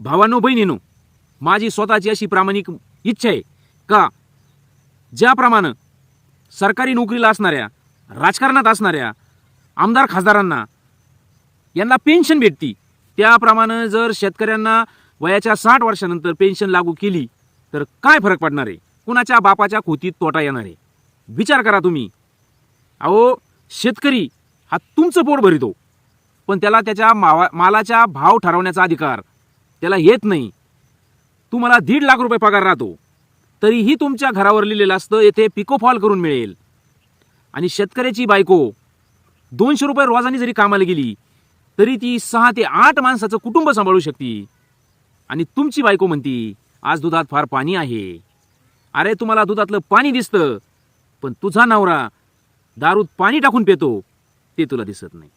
भावानो बहिणीनो माझी स्वतःची अशी प्रामाणिक इच्छा आहे का ज्याप्रमाणे सरकारी नोकरीला असणाऱ्या राजकारणात असणाऱ्या आमदार खासदारांना यांना पेन्शन भेटती त्याप्रमाणे जर शेतकऱ्यांना वयाच्या साठ वर्षानंतर पेन्शन लागू केली तर काय फरक पडणार आहे? कुणाच्या बापाच्या खोतीत तोटा येणार आहे? विचार करा तुम्ही. अहो शेतकरी हा तुमचं पोट भरितो पण त्याला त्याच्या मावा मालाच्या भाव ठरवण्याचा अधिकार त्याला येत नाही. तुम्हाला दीड लाख रुपये पगार राहतो. तरीही तुमच्या घरावर लिहिलेलं असतं येथे पिकोफॉल करून मिळेल. आणि शेतकऱ्याची बायको दोनशे रुपये रोजाने जरी कामाला गेली तरी ती सहा ते आठ माणसाचं कुटुंब सांभाळू शकते. आणि तुमची बायको म्हणती आज दुधात फार पाणी आहे. अरे तुम्हाला दुधातलं पाणी दिसतं पण तुझा नवरा दारूत पाणी टाकून पेतो ते तुला दिसत नाही.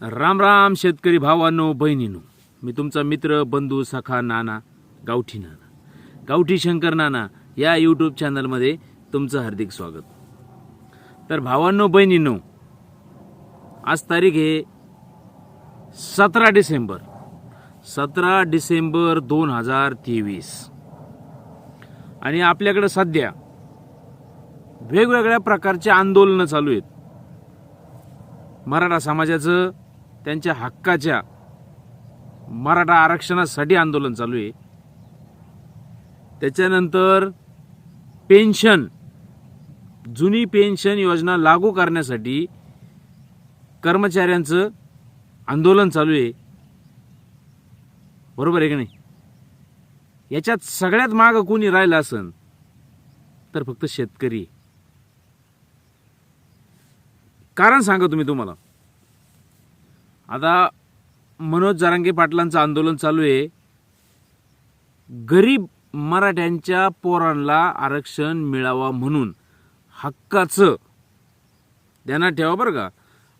राम राम शेतकरी भावांनो बहिणीनो. मी तुमचा मित्र बंधू सखा नाना गावठी नाना गावठी शंकर नाना या यूट्यूब चॅनलमध्ये तुमचं हार्दिक स्वागत. तर भावांनो बहिणींनो आज तारीख आहे सतरा डिसेंबर सतरा डिसेंबर दोन हजार तेवीस. आणि आपल्याकडं सध्या वेगवेगळ्या प्रकारचे आंदोलनं चालू आहेत. मराठा समाजाचं त्यांच्या हक्काच्या मराठा आरक्षणासाठी आंदोलन चालू आहे. त्याच्यानंतर पेन्शन जुनी पेन्शन योजना लागू करण्यासाठी कर्मचाऱ्यांचं आंदोलन चालू आहे. बरोबर आहे की नाही? याच्यात सगळ्यात मागं कोणी राहिलं असन तर फक्त शेतकरी कारण सांगा तुम्ही तुम्हाला. आता मनोज जरांगे पाटलांचं आंदोलन चालू आहे. गरीब मराठ्यांच्या पोरांना आरक्षण मिळावा म्हणून हक्काचं ध्यानात ठेवा बरं का.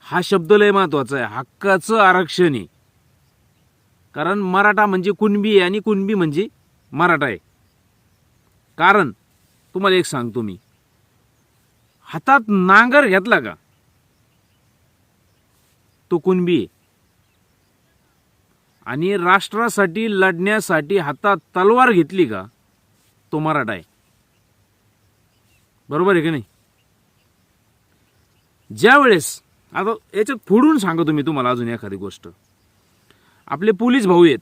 हा शब्द लय महत्त्वाचा आहे. हक्काचं आरक्षण आहे. कारण मराठा म्हणजे कुणबी आहे आणि कुणबी म्हणजे मराठा आहे. कारण तुम्हाला एक सांगतो मी. हातात नांगर घेतला का तो कुणबी आहे. आणि राष्ट्रासाठी लढण्यासाठी हातात तलवार घेतली का? तो मराठा आहे. बरोबर आहे की नाही? ज्या वेळेस आता याच्यात फोडून सांगतो मी तुम्हाला अजून एखादी गोष्ट. आपले पोलीस भाऊ आहेत.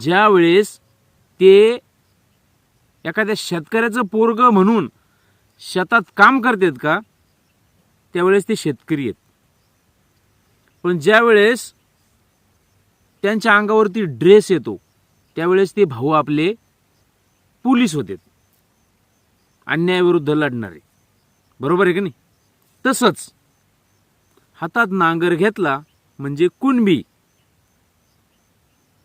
ज्या वेळेस ते एखाद्या शेतकऱ्याचं पोरग म्हणून शेतात काम करतात का त्यावेळेस ते शेतकरी आहेत. पण ज्या वेळेस त्यांच्या अंगावरती ड्रेस येतो. त्यावेळेस ते भाऊ आपले पोलीस होते. अन्यायाविरुद्ध लढणारे. बरोबर आहे का नाही? तसंच हातात नांगर घेतला म्हणजे कुणबी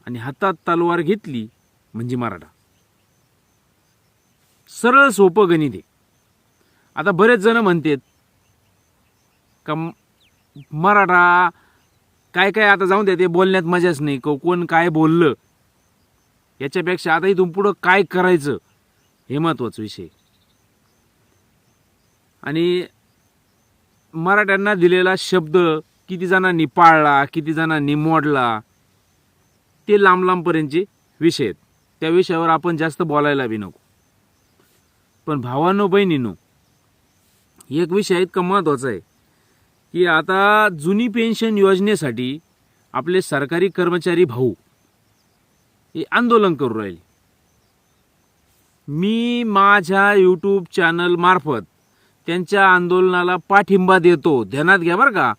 आणि हातात तलवार घेतली म्हणजे मराठा. सरळ सोपं गणित आहे. आता बरेच जण म्हणतात का मराठा काय काय आता जाऊन द्या ते बोलण्यात मजाच नाही. को- कोण काय बोललं? याच्यापेक्षा आता इथून पुढं काय करायचं? हे महत्त्वाचा विषय. आणि मराठ्यांना दिलेला शब्द किती जणांनी पाळला किती जणांनी मोडला ते लांब लांबपर्यंतचे विषय आहेत. त्या विषयावर आपण जास्त बोलायला बी नको. पण भावांनो बहिणीनो एक विषय इतका महत्त्वाचा आहे. की आता जुनी पेन्शन योजनेसाठी आपले सरकारी कर्मचारी भाऊ हे आंदोलन करू राहील. मी माझ्या यूट्यूब चॅनल मार्फत त्यांच्या आंदोलनाला पाठिंबा देतो. ध्यानात घ्या बरं का.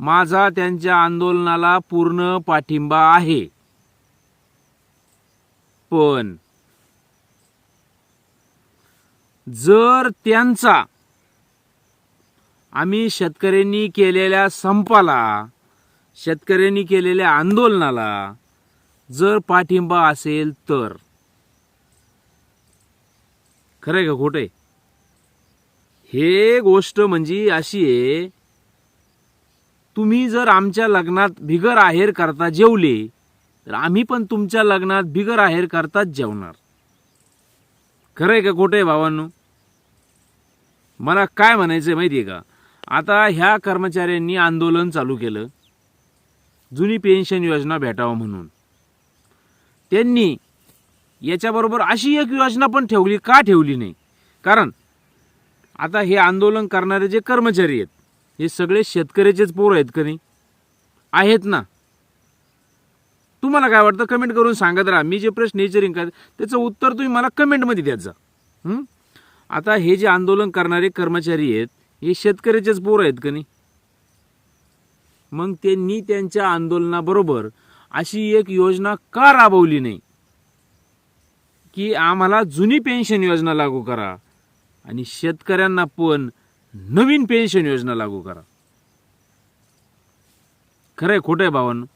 माझा त्यांच्या आंदोलनाला पूर्ण पाठिंबा आहे. पण जर त्यांचा आम्ही शेतकऱ्यांनी केलेल्या संपाला शेतकऱ्यांनी केलेल्या आंदोलनाला जर पाठिंबा असेल तर. खरंय का खोटं आहे हे गोष्ट म्हणजे अशी आहे तुम्ही जर आमच्या लग्नात बिगर आहेर करता जेवले तर आम्ही पण तुमच्या लग्नात बिगर आहेर करताच जेवणार. खरंय का खोटं आहे भावांनो? मला काय म्हणायचं माहिती आहे का? आता ह्या कर्मचाऱ्यांनी आंदोलन चालू केलं. जुनी पेन्शन योजना भेटावं म्हणून. त्यांनी याच्याबरोबर अशी एक योजना पण ठेवली का ठेवली नाही? कारण आता हे आंदोलन करणारे जे कर्मचारी आहेत हे सगळे शेतकऱ्याचेच पोर आहेत का नाही? आहेत ना? तुम्हाला काय वाटतं? कमेंट करून सांगत राहा. मी जे प्रश्न विचारीन का त्याचं उत्तर तुम्ही मला कमेंटमध्ये द्यात जा आता हे जे आंदोलन करणारे कर्मचारी आहेत हे शेतकऱ्याचेच पोर आहेत का नाही? मग त्यांनी त्यांच्या आंदोलनाबरोबर अशी एक योजना का राबवली नाही? की आम्हाला जुनी पेन्शन योजना लागू करा आणि शेतकऱ्यांना पण नवीन पेन्शन योजना लागू करा. खरंय खोटं आहे भावांनो.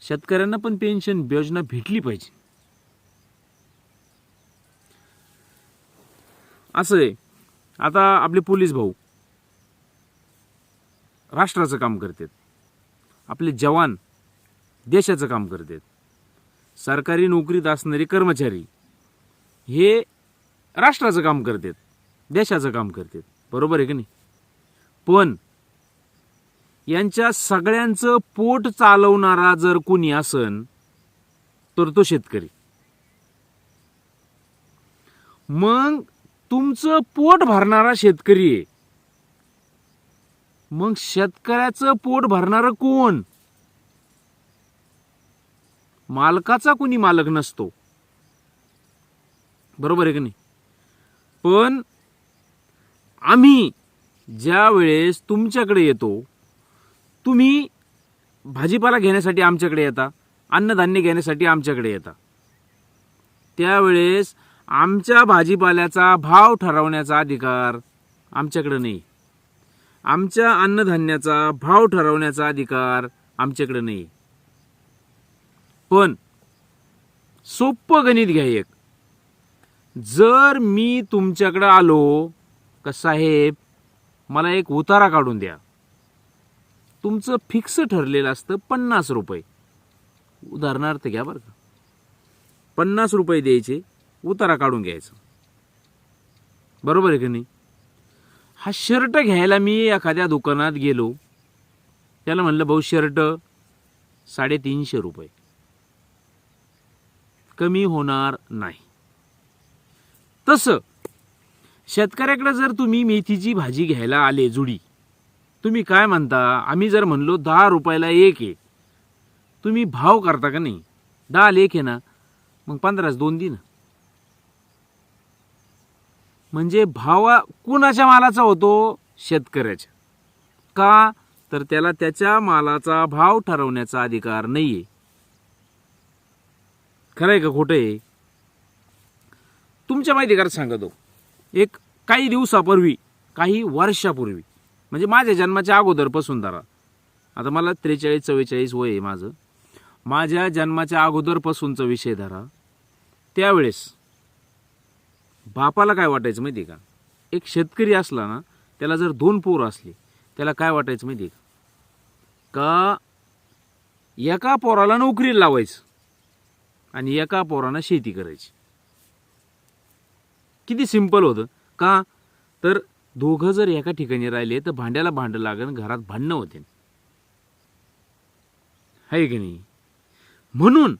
शेतकऱ्यांना पण पेन्शन योजना भेटली पाहिजे. असं आहे. आता आपले पोलीस भाऊ राष्ट्राचं काम करतात. आपले जवान देशाचं काम करतात. सरकारी नोकरीत असणारे कर्मचारी हे राष्ट्राचं काम करतात. देशाचं काम करतात. बरोबर आहे की नाही? पण यांच्या सगळ्यांचं पोट चालवणारा जर कोणी असन तर तो शेतकरी. मग तुमचं पोट भरणारा शेतकरी आहे. मग शेतकऱ्याचं पोट भरणारं कोण? मालकाचा कोणी मालक नसतो. बरोबर आहे की नाही? पण आम्ही ज्या वेळेस तुमच्याकडे येतो तुम्ही भाजीपाला घेण्यासाठी आमच्याकडे येता अन्नधान्य घेण्यासाठी आमच्याकडे येता. त्यावेळेस आमच्या भाजीपाल्याचा भाव ठरवण्याचा अधिकार आमच्याकडं नाही. आमच्या अन्नधान्याचा भाव ठरवण्याचा अधिकार आमच्याकडं नाही. पण सोपं गणित घ्या एक. जर मी तुमच्याकडं आलो का साहेब मला एक उतारा काढून द्या. तुमचं फिक्स ठरलेलं असतं पन्नास रुपये. उदाहरणार्थ घ्या बरं का. पन्नास रुपये द्यायचे उतारा काढून घ्यायचा. बरोबर आहे की नाही? हा शर्ट घ्यायला मी एखाद्या दुकानात गेलो. त्याला म्हणलं भाऊ शर्ट साडेतीनशे रुपये. कमी होणार नाही. तसं शेतकऱ्याकडे जर तुम्ही मेथीची भाजी घ्यायला आले जुडी तुम्ही काय म्हणता? आम्ही जर म्हणलो दहा रुपयाला एक आहे. तुम्ही भाव करता का नाही? दहा लेख आहे ना? मग पंधराच दोन दिन म्हणजे भावा कुणाच्या मालाचा होतो? शेतकऱ्याच्या. का? तर त्याला त्याच्या मालाचा भाव ठरवण्याचा अधिकार नाहीये. खरं आहे का खोटं आहे तुमच्या माहिती करा सांगतो. एक काही दिवसापूर्वी काही वर्षापूर्वी म्हणजे माझ्या जन्माच्या अगोदरपासून धरा आता मला त्रेचाळीस चव्वेचाळीस वय आहे माझं. माझ्या जन्माच्या अगोदरपासूनचा विषय धरा. त्यावेळेस बापाला काय वाटायचं माहिती आहे का? एक शेतकरी असला ना त्याला जर दोन पोरं असली त्याला काय वाटायचं माहिती आहे का? का एका पोराला नोकरीला लावायचं आणि एका पोरानं शेती करायची. किती सिंपल होतं. का? तर दोघं जर एका ठिकाणी राहिले तर भांड्याला भांडं लागण घरात भांडणं होते. आहे की नाही? म्हणून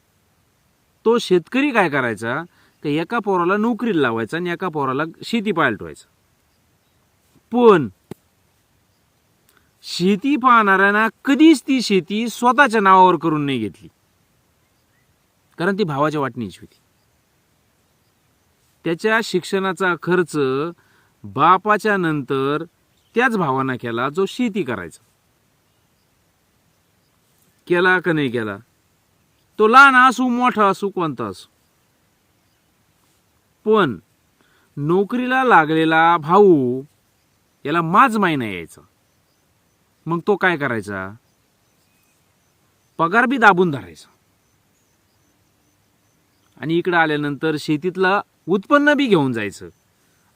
तो शेतकरी काय करायचा? का एका पोराला नोकरीला लावायचा आणि एका पोराला शेती पालटवायचा पण शेती पाहणाऱ्यांना कधीच ती शेती स्वतःच्या नावावर करून नाही घेतली. कारण ती भावाच्या वाटणीची होती. त्याच्या शिक्षणाचा खर्च बापाच्या नंतर त्याच भावांना केला जो शेती करायचा. केला का नाही केला? तो लहान असू मोठा असू कोणता असू. पण नोकरीला लागलेला भाऊ याला माज नाही यायचा. मग तो काय करायचा? पगार बी दाबून धरायचा. आणि इकडं आल्यानंतर शेतीतला उत्पन्न बी घेऊन जायचं.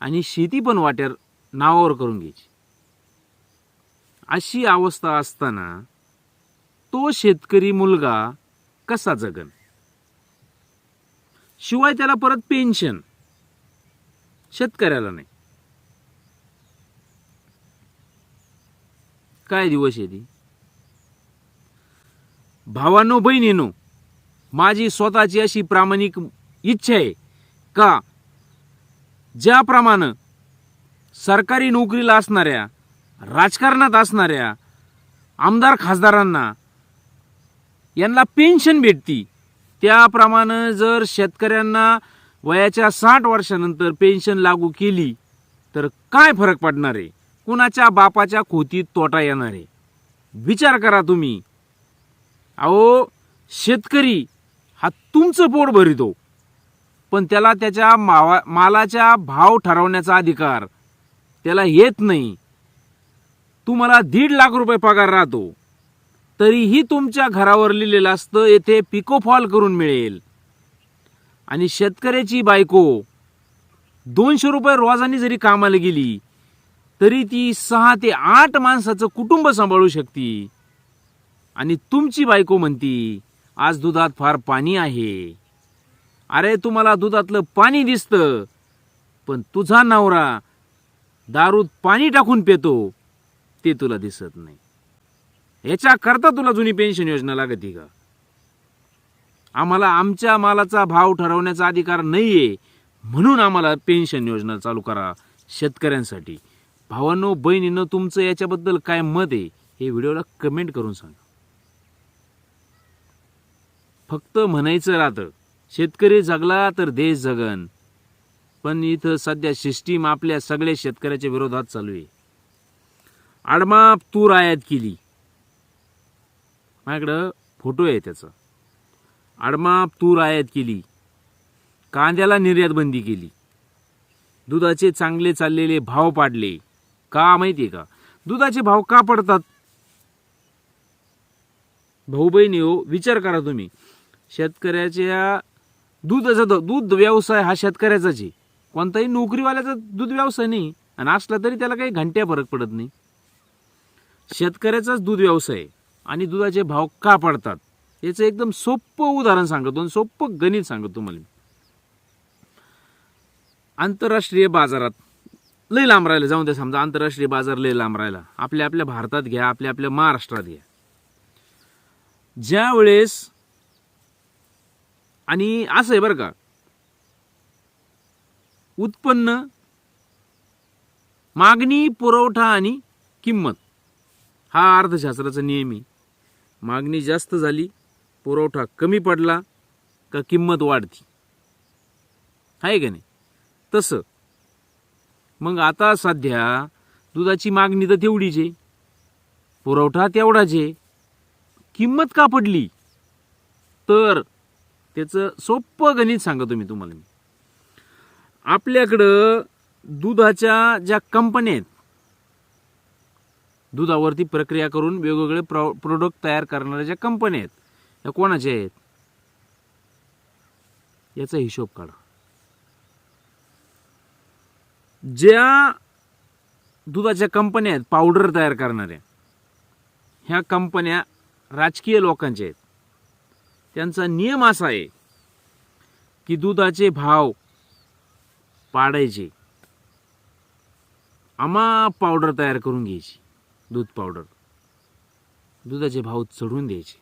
आणि शेती पण वाट्यावर नावावर करून घ्यायची. अशी अवस्था असताना तो शेतकरी मुलगा कसा जगन? शिवाय त्याला परत पेन्शन शेतकऱ्याला नाही. काय दिवस आहे ती? भावानो बहिणीनो माझी स्वतःची अशी प्रामाणिक इच्छा आहे का? ज्याप्रमाणे सरकारी नोकरीला असणाऱ्या राजकारणात असणाऱ्या आमदार खासदारांना यांना पेन्शन भेटती. त्याप्रमाणे जर शेतकऱ्यांना वयाच्या साठ वर्षानंतर पेन्शन लागू केली तर काय फरक पडणार आहे? कुणाच्या बापाच्या खोतीत तोटा येणार आहे? विचार करा तुम्ही. अहो शेतकरी हा तुमचं पोट भरितो पण त्याला त्याच्या मावा मालाच्या भाव ठरवण्याचा अधिकार त्याला येत नाही. तुम्हाला दीड लाख रुपये पगार राहतो. तरीही तुमच्या घरावर लिहिलेलं असतं येथे पिकोफॉल करून मिळेल. आणि शेतकऱ्याची बायको. दोनशे रुपये रोजाने जरी कामाला गेली तरी ती सहा ते आठ माणसाचं कुटुंब सांभाळू शकते. आणि तुमची बायको म्हणती आज दुधात फार पाणी आहे. अरे तुम्हाला दुधातलं पाणी दिसतं पण तुझा नवरा दारूत पाणी टाकून पेतो ते तुला दिसत नाही. याच्याकरता तुला जुनी पेन्शन योजना लागते का? आम्हाला आमच्या मालाचा भाव ठरवण्याचा अधिकार नाहीये. म्हणून आम्हाला पेन्शन योजना चालू करा शेतकऱ्यांसाठी. भावांनो बहिणीनं तुमचं याच्याबद्दल काय मत आहे हे व्हिडिओला कमेंट करून सांगा. फक्त म्हणायचं राहतं शेतकरी जगला तर देश जगन. पण इथं सध्या सिस्टीम आपल्या सगळ्या शेतकऱ्याच्या विरोधात चालू आहे. आडमाप तूर आयात केली. माझ्याकडं फोटो आहे त्याचा. आडमाप तूर आयात केली. कांद्याला निर्यात बंदी केली. दुधाचे चांगले चाललेले भाव पाडले. का माहिती आहे का? दुधाचे भाव का पडतात? भाऊ बहिणी हो विचार करा तुम्ही. शेतकऱ्याच्या दुधाचा दूध व्यवसाय हा शेतकऱ्याचाच आहे. कोणताही नोकरीवाल्याचा दूध व्यवसाय नाही आणि असला तरी त्याला काही घंट्या फरक पडत नाही. शेतकऱ्याचाच दूध व्यवसाय आणि दुधाचे भाव का पडतात? याचं एकदम सोपं उदाहरण सांगतो आणि सोपं गणित सांगतो तुम्हाला आंतरराष्ट्रीय बाजारात लय लांब राहिलं. जाऊन द्या समजा आंतरराष्ट्रीय बाजार लय लांब राहिला. आपल्या आपल्या भारतात घ्या आपल्या आपल्या महाराष्ट्रात घ्या. ज्या वेळेस आणि असं आहे बरं का उत्पन्न मागणी पुरवठा आणि किंमत हा अर्थशास्त्राचा नियम आहे. मागणी जास्त झाली पुरवठा कमी पडला का किंमत वाढती? आहे का नाही? तसं. मग आता सध्या दुधाची मागणी तर तेवढीच आहे. पुरवठा तेवढाच आहे. किंमत का पडली? तर त्याचं सोपं गणित सांगतो मी तुम्हाला मी. आपल्याकडं दुधाच्या ज्या कंपन्या आहेत दुधावरती प्रक्रिया करून वेगवेगळे प्रो प्रोडक्ट तयार करणाऱ्या ज्या कंपन्या आहेत या कोणाच्या आहेत? याचा हिशोब काढा. ज्या दुधाच्या कंपन्या आहेत पावडर तयार करणाऱ्या ह्या कंपन्या राजकीय लोकांच्या आहेत. त्यांचा नियम असा आहे की दुधाचे भाव पाडायचे. आमा पावडर तयार करून घ्यायची दूध पावडर दुधाचे भाव चढून द्यायचे.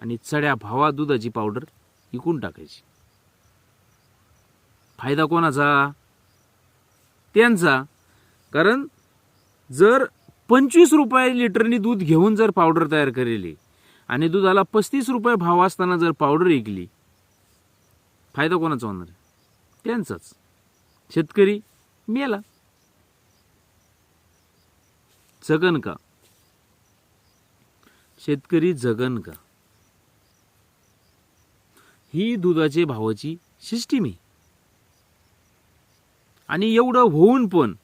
आणि चढ्या भावा दुधाची पावडर विकून टाकायची. फायदा कोणाचा? त्यांचा. कारण जर पंचवीस रुपये लिटरनी दूध घेऊन जर पावडर तयार करेली आणि दुधाला पस्तीस रुपये भाव असताना जर पावडर विकली फायदा कोणाचा होणार त्यांचाच. शेतकरी मेला. जगन का? शेतकरी जगन का? ही दुधाचे भावाची सिस्टीम आहे. आणि एवढं होऊन पण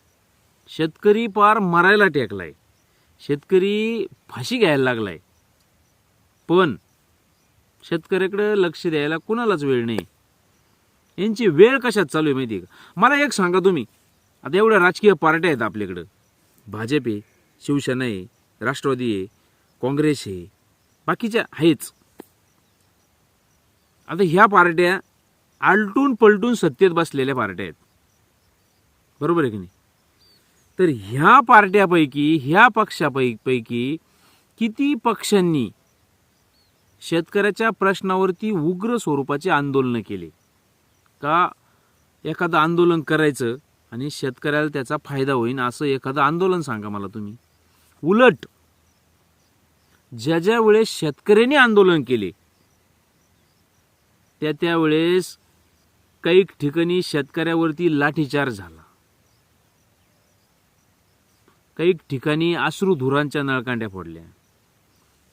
शेतकरी पार मरायला टेकलाय. शेतकरी फाशी घ्यायला लागलाय. पण शेतकऱ्याकडे लक्ष द्यायला कुणालाच वेळ नाही. यांची वेळ कशात चालू आहे माहिती आहे का? मला एक सांगा तुम्ही. आता एवढ्या राजकीय पार्ट्या आहेत आपल्याकडं. भाजप आहे शिवसेना आहे राष्ट्रवादी आहे काँग्रेस आहे बाकीच्या आहेच. आता ह्या पार्ट्या आलटून पलटून सत्तेत बसलेल्या पार्ट्या आहेत. बरोबर आहे की नाही? तर ह्या पार्ट्यापैकी ह्या पक्षापैकी किती पक्षांनी शेतकऱ्याच्या प्रश्नावरती उग्र स्वरूपाचे आंदोलनं केले? का एखादं आंदोलन करायचं आणि शेतकऱ्याला त्याचा फायदा होईल असं एखादं आंदोलन सांगा मला तुम्ही. उलट ज्या ज्या वेळेस शेतकऱ्यांनी आंदोलन केले त्या त्यावेळेस काही ठिकाणी शेतकऱ्यावरती लाठीचार झाला. काही ठिकाणी आश्रू धुरांच्या नळकांड्या फोडल्या.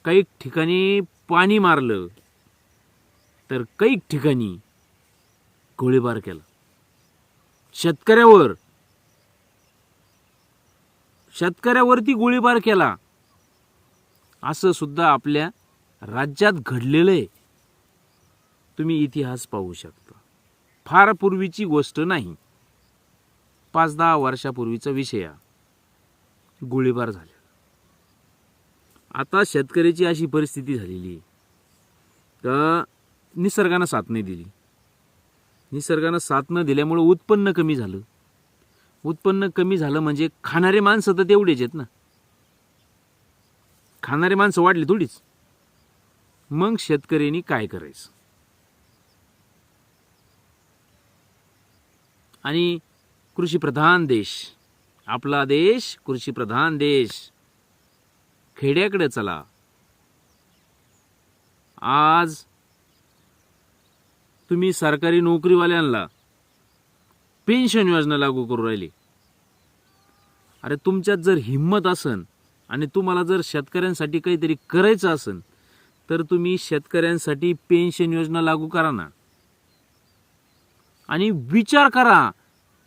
काही ठिकाणी पाणी मारलं. तर काही ठिकाणी गोळीबार केला. शेतकऱ्यावर शेतकऱ्यावरती गोळीबार केला. असं सुद्धा आपल्या राज्यात घडलेलं आहे. तुम्ही इतिहास पाहू शकता. फार पूर्वीची गोष्ट नाही. पाच दहा वर्षापूर्वीचा विषय हा. गोळीबार झाले. आता शेतकऱ्याची अशी परिस्थिती झालेली आहे. का निसर्गानं साथ नाही दिली. निसर्गानं साथ न दिल्यामुळं उत्पन्न कमी झालं. उत्पन्न कमी झालं म्हणजे खाणारे माणसं तर तेवढेच आहेत ना. खाणारे माणसं वाढली थोडीच. मग शेतकऱ्यांनी काय करायचं? आणि कृषीप्रधान देश. आपला देश कृषीप्रधान देश. खेड्याकडे चला. आज तुम्ही सरकारी नोकरीवाल्यांना पेन्शन योजना लागू करू राहिली. अरे तुमच्यात जर हिंमत असन आणि तुम्हाला जर शेतकऱ्यांसाठी काहीतरी करायचं असन तर तुम्ही शेतकऱ्यांसाठी पेन्शन योजना लागू करा ना. आणि विचार करा.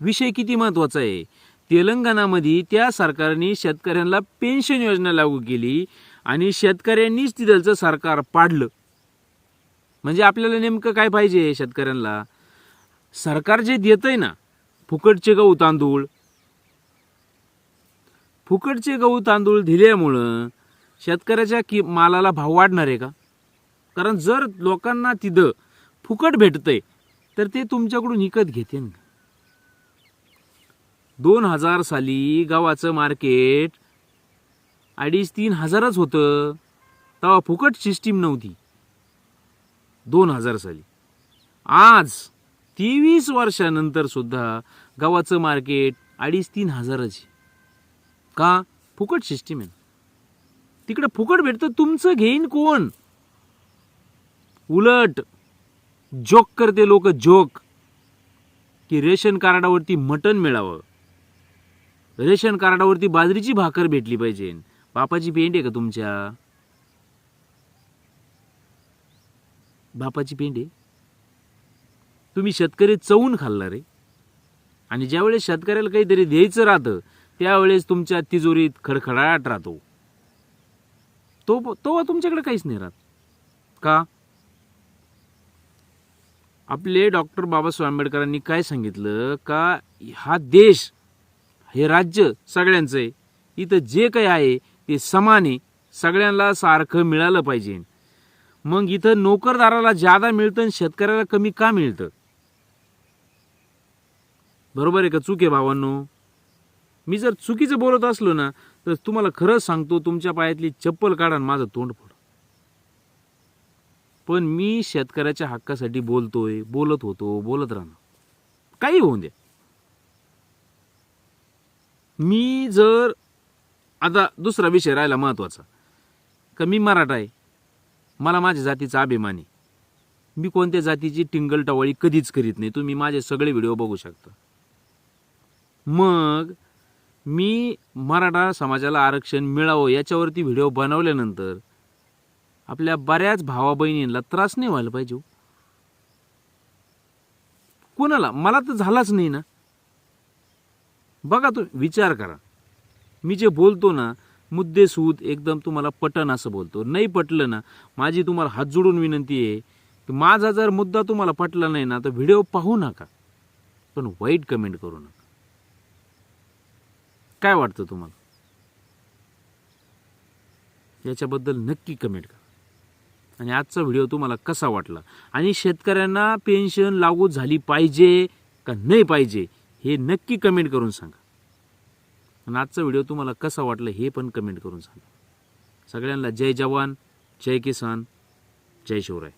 विषय किती महत्त्वाचा आहे? तेलंगणामध्ये त्या सरकारने शेतकऱ्यांना पेन्शन योजना लागू केली आणि शेतकऱ्यांनीच तिथलचं सरकार पाडलं. म्हणजे आपल्याला नेमकं काय पाहिजे शेतकऱ्यांना? सरकार जे देतंय ना फुकटचे गहू तांदूळ. फुकटचे गहू तांदूळ दिल्यामुळं शेतकऱ्याच्या कि मालाला भाव वाढणार आहे का? कारण जर लोकांना तिथं फुकट भेटतंय तर ते तुमच्याकडून विकत घेते ना दोन हजार साली गावाचं मार्केट अडीच तीन हजारच होतं. तेव्हा फुकट सिस्टीम नव्हती. दोन हजार साली. आज तेवीस वर्षानंतर सुद्धा गावाचं मार्केट अडीच तीन हजाराची का? फुकट सिस्टीम आहे. तिकडं फुकट भेटतं तुमचं घेईन कोण? उलट जोक करते लोक जोक की रेशन कार्डावरती मटण मिळावं. रेशन कार्डावरती बाजरीची भाकर भेटली पाहिजे. बापाची पेंड आहे का तुमच्या? बापाची पेंड आहे? तुम्ही शेतकरी चवून खाल्ला रे. आणि ज्यावेळेस शेतकऱ्याला काहीतरी द्यायचं राहतं त्यावेळेस तुमच्या तिजोरीत खडखडाट राहतो. तो तो तुमच्याकडे काहीच नाही राहत. का? आपले डॉक्टर बाबासाहेब आंबेडकरांनी काय सांगितलं? का हा देश हे राज्य सगळ्यांचं आहे इथं जे काही आहे ते समान आहे सगळ्यांना सारखं मिळालं पाहिजे. मग इथं नोकरदाराला जादा मिळतं आणि शेतकऱ्याला कमी का मिळतं? बरोबर आहे का चूक आहे भावांनो? मी जर चुकीचं बोलत असलो ना तर तुम्हाला खरंच सांगतो तुमच्या पायातली चप्पल काढा माझं तोंड फोड. पण मी शेतकऱ्याच्या हक्कासाठी बोलतोय बोलत होतो बोलत राहणार काही होऊन द्या मी जर आता दुसरा विषय राहिला महत्त्वाचा. का मी मराठा आहे. मला माझ्या जातीचा अभिमान आहे. मी कोणत्या जातीची टिंगलटवाळी कधीच करीत नाही. तुम्ही माझे सगळे व्हिडिओ बघू शकता. मग मी मराठा समाजाला आरक्षण मिळावं याच्यावरती व्हिडिओ बनवल्यानंतर आपल्या बऱ्याच भावा बहिणींना त्रास नाही व्हायला पाहिजे हो. कोणाला? मला तर झालाच नाही ना. बघा तो विचार करा. मी जे बोलतो ना मुद्देसूद एकदम तुम्हाला पटन असं बोलतो. नाही पटलं ना माझी तुम्हाला हात जोडून विनंती आहे की माझा जर मुद्दा तुम्हाला पटला नाही ना तर व्हिडिओ पाहू नका. पण वाईट कमेंट करू नका. काय वाटतं तुम्हाला? याच्याबद्दल नक्की कमेंट करा. आणि आजचा व्हिडिओ तुम्हाला कसा वाटला? आणि शेतकऱ्यांना पेन्शन लागू झाली पाहिजे का नाही पाहिजे हे नक्की कमेंट करून सांगा. आणि आजचा व्हिडिओ तुम्हाला कसा वाटला हे पण कमेंट करून सांगा. सगळ्यांना जय जवान जय किसान जय शिवराय.